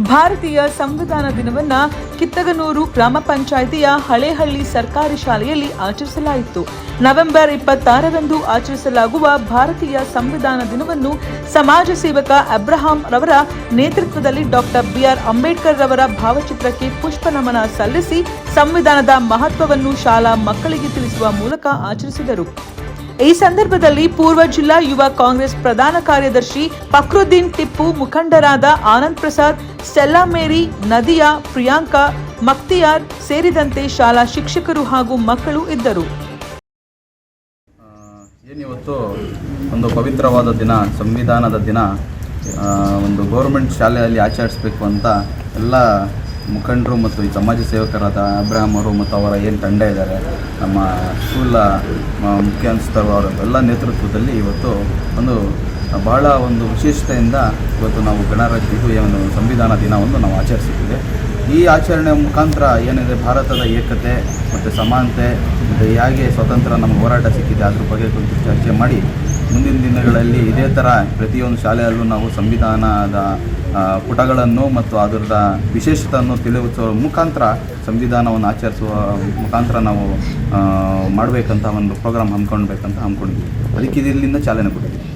ಭಾರತೀಯ ಸಂವಿಧಾನ ದಿನವನ್ನ ಕಿತ್ತಗನೂರು ಗ್ರಾಮ ಪಂಚಾಯಿತಿಯ ಹಳೇಹಳ್ಳಿ ಸರ್ಕಾರಿ ಶಾಲೆಯಲ್ಲಿ ಆಚರಿಸಲಾಯಿತು. ನವೆಂಬರ್ ಇಪ್ಪತ್ತಾರರಂದು ಆಚರಿಸಲಾಗುವ ಭಾರತೀಯ ಸಂವಿಧಾನ ದಿನವನ್ನು ಸಮಾಜ ಸೇವಕ ಅಬ್ರಹಾಂ ರವರ ನೇತೃತ್ವದಲ್ಲಿ ಡಾಕ್ಟರ್ ಬಿಆರ್ ಅಂಬೇಡ್ಕರ್ ರವರ ಭಾವಚಿತ್ರಕ್ಕೆ ಪುಷ್ಪ ನಮನ ಸಲ್ಲಿಸಿ ಸಂವಿಧಾನದ ಮಹತ್ವವನ್ನು ಶಾಲಾ ಮಕ್ಕಳಿಗೆ ತಿಳಿಸುವ ಮೂಲಕ ಆಚರಿಸಿದರು. ಈ ಸಂದರ್ಭದಲ್ಲಿ ಪೂರ್ವ ಜಿಲ್ಲಾ ಯುವ ಕಾಂಗ್ರೆಸ್ ಪ್ರಧಾನ ಕಾರ್ಯದರ್ಶಿ ಫಕ್ರುದ್ದೀನ್ ಟಿಪ್ಪು ಮುಖಂಡರಾದ ಆನಂದ್ ಪ್ರಸಾದ್ ಸ್ಟೆಲ್ಲಾ ಮೇರಿ, ನದಿಯಾ, ಪ್ರಿಯಾಂಕಾ, ಮಕ್ತಿಯಾರ್ ಸೇರಿದಂತೆ ಶಾಲಾ ಶಿಕ್ಷಕರು ಹಾಗೂ ಮಕ್ಕಳು ಇದ್ದರು. ಏನಿವತ್ತು ಒಂದು ಪವಿತ್ರವಾದ ದಿನ, ಸಂವಿಧಾನದ ದಿನ ಒಂದು ಗೌರ್ಮೆಂಟ್ ಶಾಲೆಯಲ್ಲಿ ಆಚರಿಸಬೇಕು ಅಂತ ಎಲ್ಲ ಮುಖಂಡರು ಮತ್ತು ಈ ಸಮಾಜ ಸೇವಕರಾದ ಅಬ್ರಾಹಂ ಅವರು ಮತ್ತು ಅವರ ಏನು ತಂಡ ಇದ್ದಾರೆ, ನಮ್ಮ ಸ್ಕೂಲ್ನ ಮುಖ್ಯಸ್ಥರು ಅವರ ಎಲ್ಲ ನೇತೃತ್ವದಲ್ಲಿ ಇವತ್ತು ಒಂದು ಬಹಳ ಒಂದು ವಿಶೇಷತೆಯಿಂದ ಇವತ್ತು ನಾವು ಗಣರಾಜ್ಯ ಇದು ಏನು ಸಂವಿಧಾನ ದಿನವನ್ನು ನಾವು ಆಚರಿಸಿದ್ದೀವಿ ಈ ಆಚರಣೆ ಮುಖಾಂತರ ಏನಿದೆ, ಭಾರತದ ಏಕತೆ ಮತ್ತು ಸಮಾನತೆ ಮತ್ತು ಹೇಗೆ ಸ್ವತಂತ್ರ ನಮ್ಮ ಹೋರಾಟ ಸಿಕ್ಕಿದೆ, ಅದ್ರ ಬಗ್ಗೆ ಕುರಿತು ಚರ್ಚೆ ಮಾಡಿ ಮುಂದಿನ ದಿನಗಳಲ್ಲಿ ಇದೇ ಥರ ಪ್ರತಿಯೊಂದು ಶಾಲೆಯಲ್ಲೂ ನಾವು ಸಂವಿಧಾನದ ಪುಟಗಳನ್ನು ಮತ್ತು ಅದರದ ವಿಶೇಷತೆಯನ್ನು ತಿಳಿಸುವ ಮುಖಾಂತರ ಸಂವಿಧಾನವನ್ನು ಆಚರಿಸುವ ಮುಖಾಂತರ ನಾವು ಮಾಡಬೇಕಂತ ಒಂದು ಪ್ರೋಗ್ರಾಮ್ ಹಮ್ಮಿಕೊಳ್ಬೇಕಂತ ಹಮ್ಮಿಕೊಂಡಿದ್ವಿ ಅದಕ್ಕೆ ಇದರಿಂದ ಚಾಲನೆ ಕೊಟ್ಟಿದ್ದೀವಿ